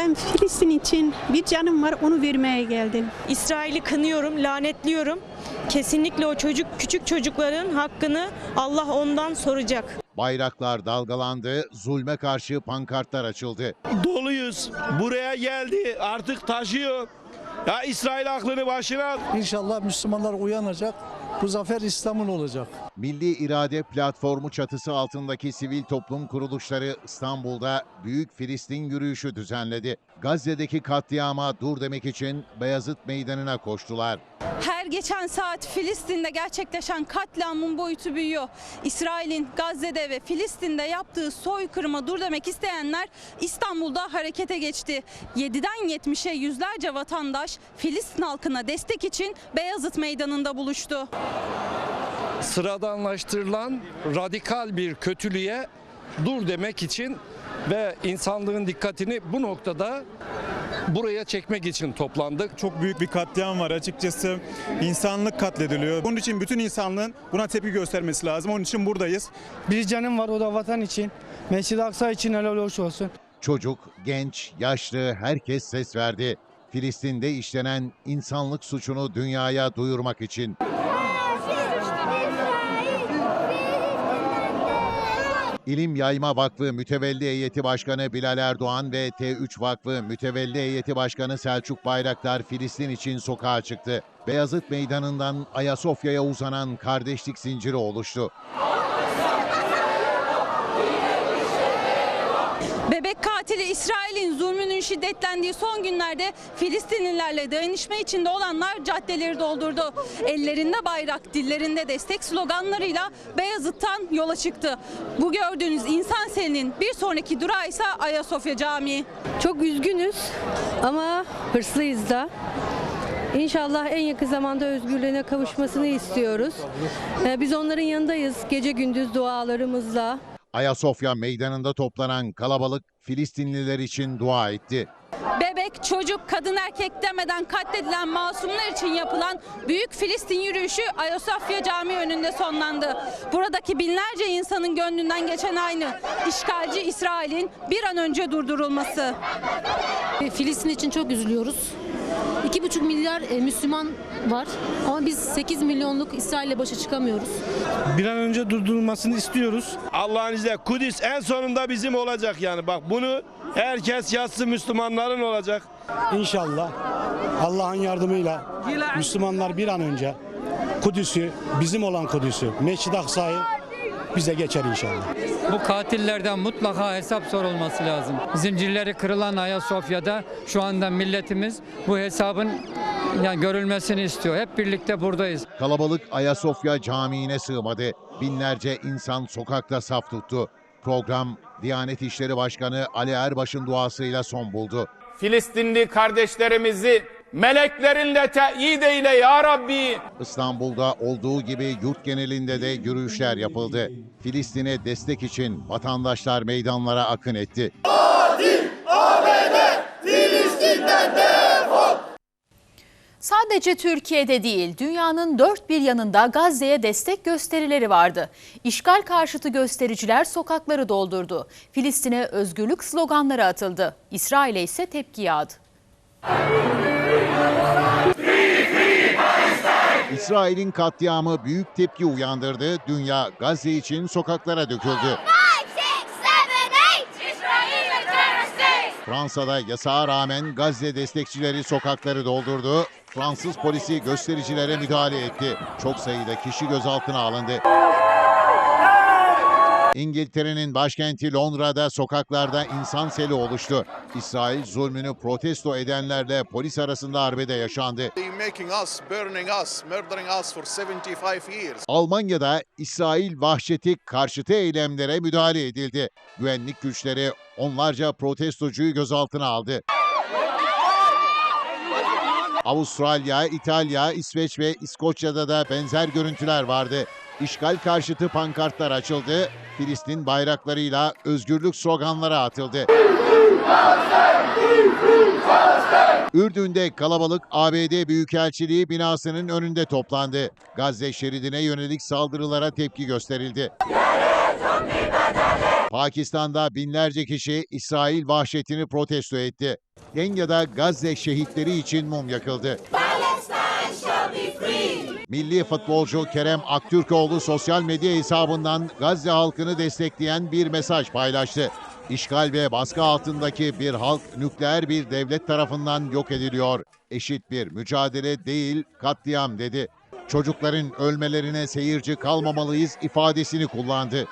Ben Filistin için bir canım var onu vermeye geldim. İsrail'i kınıyorum, lanetliyorum. Kesinlikle o çocuk küçük çocukların hakkını Allah ondan soracak. Bayraklar dalgalandı, zulme karşı pankartlar açıldı. doluyuz. Buraya geldi. Artık taşıyor. Ya İsrail aklını başına al. İnşallah Müslümanlar uyanacak. Bu zafer İslam'ın olacak. Milli İrade Platformu çatısı altındaki sivil toplum kuruluşları İstanbul'da Büyük Filistin yürüyüşü düzenledi. Gazze'deki katliama dur demek için Beyazıt Meydanı'na koştular. Her geçen saat Filistin'de gerçekleşen katliamın boyutu büyüyor. İsrail'in Gazze'de ve Filistin'de yaptığı soykırıma dur demek isteyenler İstanbul'da harekete geçti. 7'den 70'e yüzlerce vatandaş Filistin halkına destek için Beyazıt Meydanı'nda buluştu. Sıradanlaştırılan radikal bir kötülüğe dur demek için ve insanlığın dikkatini bu noktada buraya çekmek için toplandık. Çok büyük bir katliam var açıkçası. İnsanlık katlediliyor. Bunun için bütün insanlığın buna tepki göstermesi lazım. Onun için buradayız. Bir canım var o da vatan için. Mescid-i Aksa için helal hoş olsun. Çocuk, genç, yaşlı herkes ses verdi. Filistin'de işlenen insanlık suçunu dünyaya duyurmak için. İlim Yayma Vakfı Mütevelli Heyeti Başkanı Bilal Erdoğan ve T3 Vakfı Mütevelli Heyeti Başkanı Selçuk Bayraktar Filistin için sokağa çıktı. Beyazıt Meydanı'ndan Ayasofya'ya uzanan kardeşlik zinciri oluştu. Bebek katili İsrail'in zulmünün şiddetlendiği son günlerde Filistinlilerle dayanışma içinde olanlar caddeleri doldurdu. Ellerinde bayrak, dillerinde destek sloganlarıyla Beyazıt'tan yola çıktı. Bu gördüğünüz insan selinin bir sonraki durağı ise Ayasofya Camii. Çok üzgünüz ama hırslıyız da. İnşallah en yakın zamanda özgürlüğüne kavuşmasını istiyoruz. Ee, Biz onların yanındayız gece gündüz dualarımızla. Ayasofya meydanında toplanan kalabalık Filistinliler için dua etti. Bebek, çocuk, kadın erkek demeden katledilen masumlar için yapılan Büyük Filistin yürüyüşü Ayasofya Camii önünde sonlandı. Buradaki binlerce insanın gönlünden geçen aynı. İşgalci İsrail'in bir an önce durdurulması. Filistin için çok üzülüyoruz. 2,5 milyar e, Müslüman var ama biz 8 milyonluk İsrail'le başa çıkamıyoruz. Bir an önce durdurulmasını istiyoruz. Allah'ın izniyle Kudüs en sonunda bizim olacak yani. Bak bunu herkes yazsın Müslümanların olacak. İnşallah Allah'ın yardımıyla Müslümanlar bir an önce Kudüs'ü, bizim olan Kudüs'ü, Mescid-i Aksa'yı bize geçer inşallah. Bu katillerden mutlaka hesap sorulması lazım. Zincirleri kırılan Ayasofya'da şu anda milletimiz bu hesabın yani görülmesini istiyor. Hep birlikte buradayız. Kalabalık Ayasofya Camii'ne sığmadı. Binlerce insan sokakta saf tuttu. Program Diyanet İşleri Başkanı Ali Erbaş'ın duasıyla son buldu. Filistinli kardeşlerimizi meleklerinle teyit eyle ya Rabbi. İstanbul'da olduğu gibi yurt genelinde de yürüyüşler yapıldı. Filistin'e destek için vatandaşlar meydanlara akın etti. Sadece Türkiye'de değil, dünyanın dört bir yanında Gazze'ye destek gösterileri vardı. İşgal karşıtı göstericiler sokakları doldurdu. Filistin'e özgürlük sloganları atıldı. İsrail'e ise tepki yağdı. İsrail'in katliamı büyük tepki uyandırdı. Dünya Gazze için sokaklara döküldü. Fransa'da yasağa rağmen Gazze destekçileri sokakları doldurdu. Fransız polisi göstericilere müdahale etti. Çok sayıda kişi gözaltına alındı. İngiltere'nin başkenti Londra'da sokaklarda insan seli oluştu. İsrail zulmünü protesto edenlerle polis arasında arbede yaşandı. Almanya'da İsrail vahşeti karşıtı eylemlere müdahale edildi. Güvenlik güçleri onlarca protestocuyu gözaltına aldı. Avustralya, İtalya, İsveç ve İskoçya'da da benzer görüntüler vardı. İşgal karşıtı pankartlar açıldı. Filistin bayraklarıyla özgürlük sloganları atıldı. Ürdün'de kalabalık ABD Büyükelçiliği binasının önünde toplandı. Gazze şeridine yönelik saldırılara tepki gösterildi. Pakistan'da binlerce kişi İsrail vahşetini protesto etti. Kenya'da Gazze şehitleri için mum yakıldı. Milli futbolcu Kerem Aktürkoğlu sosyal medya hesabından Gazze halkını destekleyen bir mesaj paylaştı. İşgal ve baskı altındaki bir halk nükleer bir devlet tarafından yok ediliyor. Eşit bir mücadele değil, katliam dedi. Çocukların ölmelerine seyirci kalmamalıyız ifadesini kullandı.